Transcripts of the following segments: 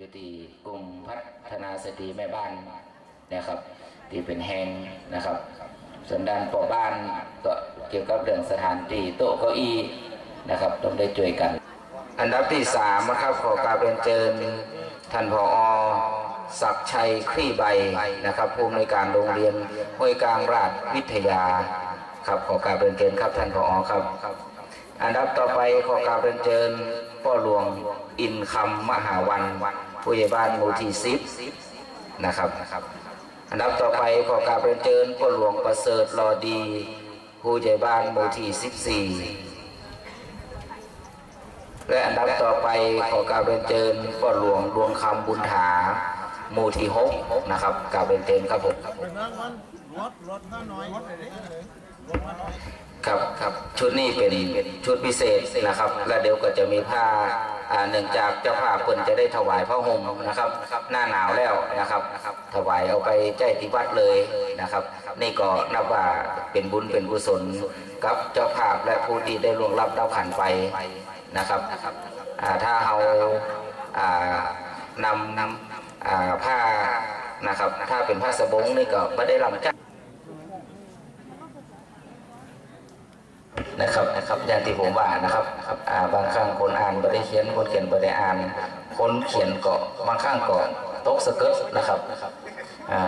อยู่ที่กลุ่มพัฒนาสตรีแม่บ้านนะครับที่เป็นแหงนะครับส่วนด้านปอบ้านก็เกี่ยวกับเรื่องสถานที่โต๊ะเก้าอี้นะครับต้องได้ช่วยกัน อันดับที่สามนะครับขอการเป็นเจิญท่านผอศักชัยคลี่ใบนะครับผู้อำนวยการโรงเรียนห้วยกลางราชวิทยาครับขอการเป็นเจิญครับท่านผอครับ อันดับต่อไปขอการเป็นเจิญพ่อหลวงอินคำมหาวัน ผู้ใหญ่บ้านหมู่ที่สิบนะครับอันดับต่อไปขอการเป็นเจิญพ่อหลวงประเสริฐรอดี ผู้ใหญ่บ้านหมู่ที่สิบสี่และอันดับต่อไปขอกราบเรียนเจิญพ่อหลวงดวงคำบุญถาหมู่ที่หกนะครับกราบเรียนเจิญครับผมครับครับชุดนี้เป็นชุดพิเศษนะครับ และเดี๋ยวก็จะมีผ้า เนื่องจากเจ้าภาพเพิ่นจะได้ถวายผ้าห่มนะครับ หน้าหนาวแล้วนะครับ ถวายเอาไปแจ้ที่วัดเลยนะครับ นี่ก็นับว่าเป็นบุญเป็นกุศลกับเจ้าภาพและผู้ที่ได้ล่วงลับดาขันไปนะครับถ้าเอานำนำผ้านะครับ ถ้าเป็นผ้าสบงนี่ก็ไม่ได้ลำจ้า นะครับนะครับอย่างที่ผมว่านะครับอ่าบางครั้งคนอ่านไม่ได้เขียนคนเขียนไม่ได้อ่าน คนเขียนก็บางครั้งก็ตกสะเกิดนะครับอ่า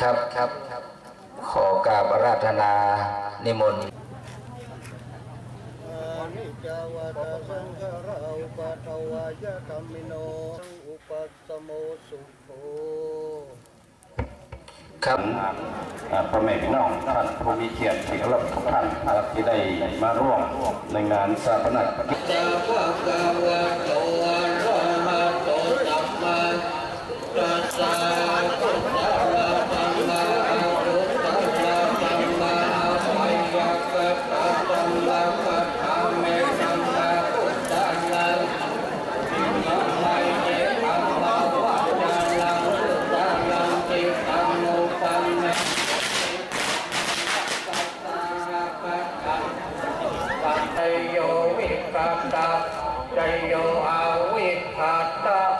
ครับครับขอกราบอาราธนานิมนต์อานิจาวตสังขาราอุปทวายะธรรมิโนอุปัสสโมสุโข ครับพ่อแม่พี่น้องท่านผู้มีเกียรติที่เคารพทุกท่านที่ได้มาร่วมในงานสถาปนกิจตา ใจโยอาวิทัตตา